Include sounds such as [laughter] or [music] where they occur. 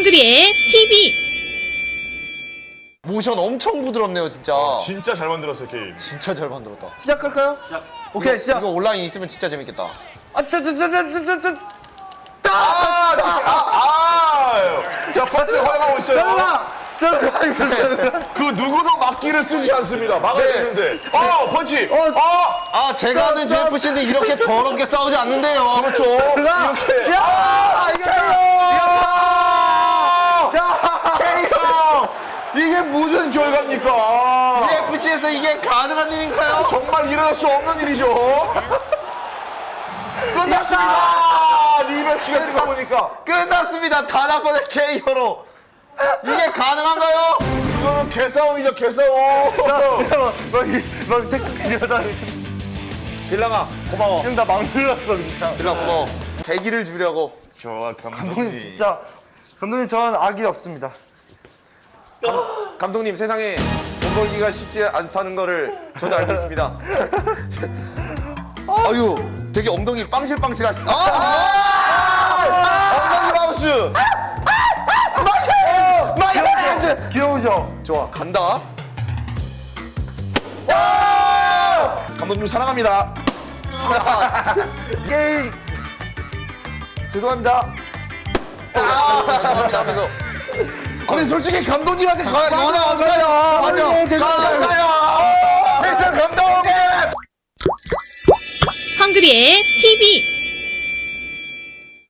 헝그리의 TV 모션 엄청 부드럽네요 진짜 진짜 잘 만들었어요 게임. 진짜 잘 만들었다 시작할까요? 오케이 시작. 이거 온라인 있으면 진짜 재밌겠다 아, 짜짜짜짜짜짜. 아, 진짜. 아, 아. 자, 펀치 허용하고 있어요. 잠깐만. 잠깐만. [laughs] 그 누구도 막기를 쓰지 않습니다. 막아야 네. 되는데. 어, 펀치. 어. 어, 아 제가 아는 GFC인데 이렇게 더럽게 싸우지 않는데요 그렇죠. 가. 이렇게. 야, 이겼어요. 야! K형! 이게 무슨 결과입니까? GFC에서 이게 가능한 일인가요? 정말 일어날 수 없는 일이죠. [laughs] 끝났습니다. 리매치가 뜨다 보니까 끝났습니다 단한 번의 KO로 이게 가능한가요? 이거는 개싸움이죠, 개싸움. [laughs] 막 태클 이러다. 빌랑아 고마워 형나 망설였어 그냥. 빌랑 고마워 대기를 주려고 좋아, 감독님 진짜 감독님 저는 악이 없습니다. 감독님 세상에 돈 벌기가 쉽지 않다는 거를 저도 알고 있습니다 아유 되게 엉덩이 빵실빵실 하시 아! 아! 엉덩이 마우스. 마이 핸드 귀여우죠? 좋아 간다 감독님 사랑합니다. [laughs] 게임 죄송합니다. 하면서 아니 솔직히 감독님한테 가 연하 없어요 맞아 네, 죄송해요. 없어요 감독님! 헝그리의 TV